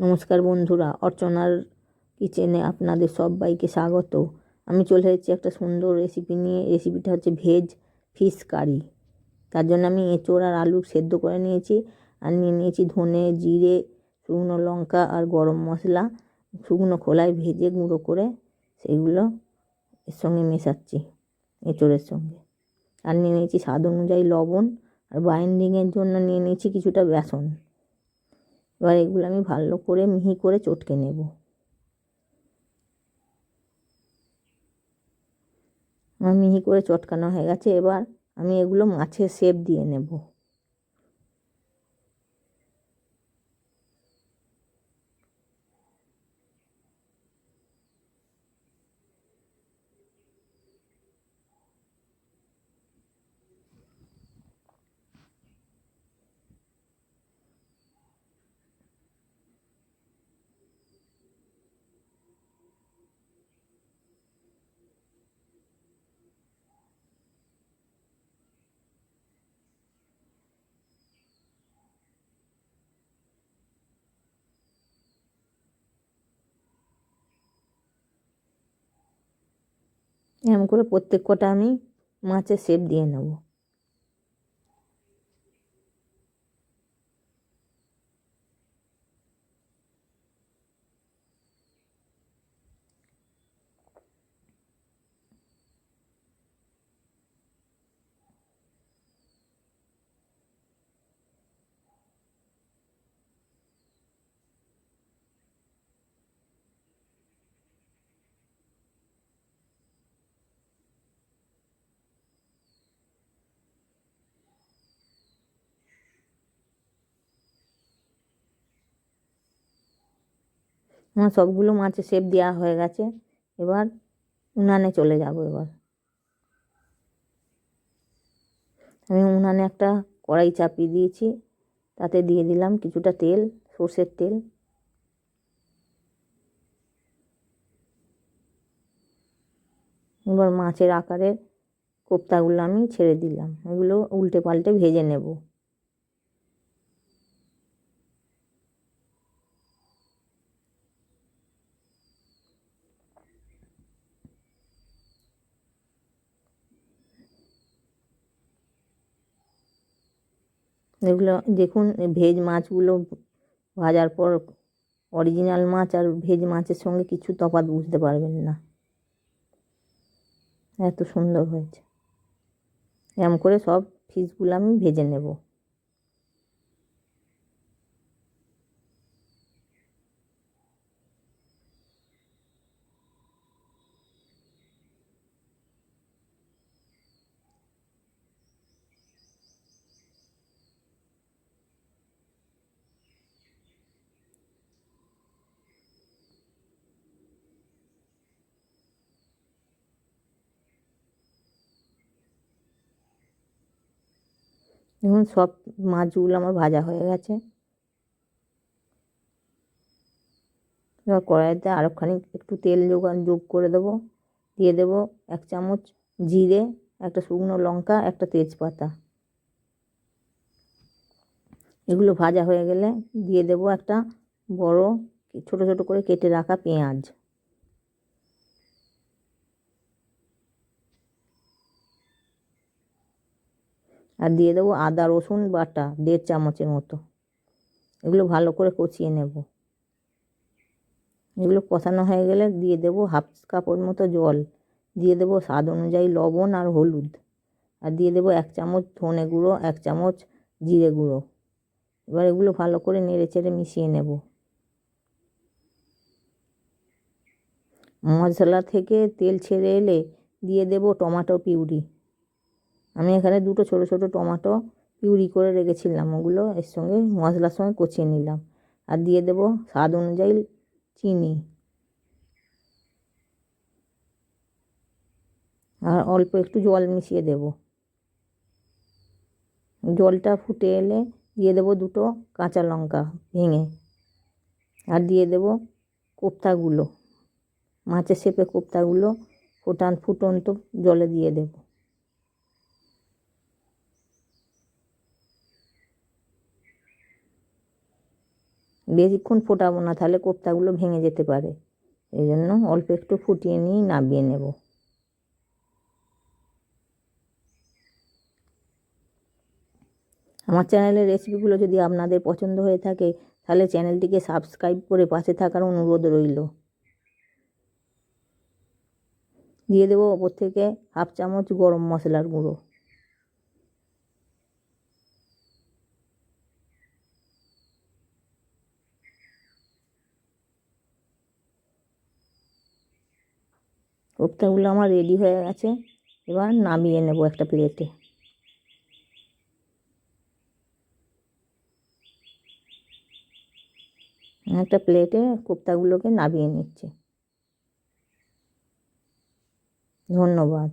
নমস্কার বন্ধুরা, অর্চনার কিচেনে আপনাদের সবাইকে স্বাগত। আমি চলে এসেছি একটা সুন্দর রেসিপি নিয়ে। রেসিপিটা হচ্ছে ভেজ ফিশ কারি তার জন্য আমি এঁচোড় আর আলু সেদ্ধ করে নিয়েছি। আর নিয়ে নিয়েছি ধনে, জিরে, শুকনো লঙ্কা আর গরম মশলা। শুকনো খোলায় ভেজে গুঁড়ো করে সেইগুলো এর সঙ্গে মেশাচ্ছি এঁচোড়ের সঙ্গে। আর নিয়ে নিয়েছি স্বাদ অনুযায়ী লবণ। আর বাইন্ডিংয়ের জন্য নিয়ে নিয়েছি কিছুটা বেসন। এবার এগুলো আমি ভালো করে মিহি করে চটকে নেব। আমার মিহি করে চটকানো হয়ে গেছে, এবার আমি এগুলো মাছের শেপ দিয়ে নেব। এরকম করে প্রত্যেক কটা আমি মাছের শেপ দিয়ে নেব। আমার সবগুলো মাছের সেপ দেওয়া হয়ে গেছে। এবার উনানে চলে যাব এবার। আমি উনানে একটা কড়াই চাপিয়ে দিয়েছি। তাতে দিয়ে দিলাম কিছুটা তেল, সর্ষের তেল। এবার মাছের আকারের কোপ্তাগুলো আমি ছেড়ে দিলাম। এগুলো উল্টে পাল্টে ভেজে নেব। এগুলো দেখুন, ভেজ মাছগুলো ভাজার পর অরিজিনাল মাছ আর ভেজ মাছের সঙ্গে কিছু তফাৎ বুঝতে পারবেন না। এত সুন্দর হয়েছে। এরম করে সব ফিসগুলো আমি ভেজে নেব। দেখুন, সব মাছগুলো আমার ভাজা হয়ে গেছে। এবার কড়াইতে আরোখানি একটু তেল যোগান, যোগ করে দেবো। দিয়ে দেবো এক চামচ জিরে, একটা শুকনো লঙ্কা, একটা তেজপাতা। এগুলো ভাজা হয়ে গেলে দিয়ে দেবো একটা বড়, ছোট ছোট করে কেটে রাখা পেঁয়াজ। আর দিয়ে দেবো আদা, রসুন বাটা, দেড় চামচের মতো। এগুলো ভালো করে কষিয়ে নেব। এগুলো কষানো হয়ে গেলে দিয়ে দেবো হাফ কাপড় মতো জল। দিয়ে দেবো স্বাদ অনুযায়ী লবণ আর হলুদ। আর দিয়ে দেবো এক চামচ ধনে গুঁড়ো, এক চামচ জিরে গুঁড়ো। এবার এগুলো ভালো করে নেড়ে চেড়ে মিশিয়ে নেব। মশলা থেকে তেল ছেড়ে এলে দিয়ে দেবো টমাটো পিউরি। আমি এখানে দুটো ছোটো ছোটো টমাটো পিউরি করে রেখেছিলাম। ওগুলো এর সঙ্গে মশলার সঙ্গে কচিয়ে নিলাম। আর দিয়ে দেবো স্বাদ অনুযায়ী চিনি। আর অল্প একটু জল মিশিয়ে দেব। জলটা ফুটে এলে দিয়ে দেবো দুটো কাঁচা লঙ্কা ভেঙে। আর দিয়ে দেবো কোপ্তাগুলো। মাছের শেপে কোপ্তাগুলো ফোটান, ফুটন্ত জলে দিয়ে দেবো। বেশিক্ষণ ফোটাবো না, তাহলে কোপ্তাগুলো ভেঙে যেতে পারে। এই জন্য অল্প একটু ফুটিয়ে নিয়েই নামিয়ে নেব। আমার চ্যানেলের রেসিপিগুলো যদি আপনাদের পছন্দ হয়ে থাকে, তাহলে চ্যানেলটিকে সাবস্ক্রাইব করে পাশে থাকার অনুরোধ রইল। দিয়ে দেবো ওপর থেকে হাফ চামচ গরম মশলার গুঁড়ো। কোপ্তাগুলো আমার রেডি হয়ে গেছে। এবার নামিয়ে নেব একটা প্লেটে একটা প্লেটে কোপ্তাগুলোকে নামিয়ে নিচ্ছে। ধন্যবাদ।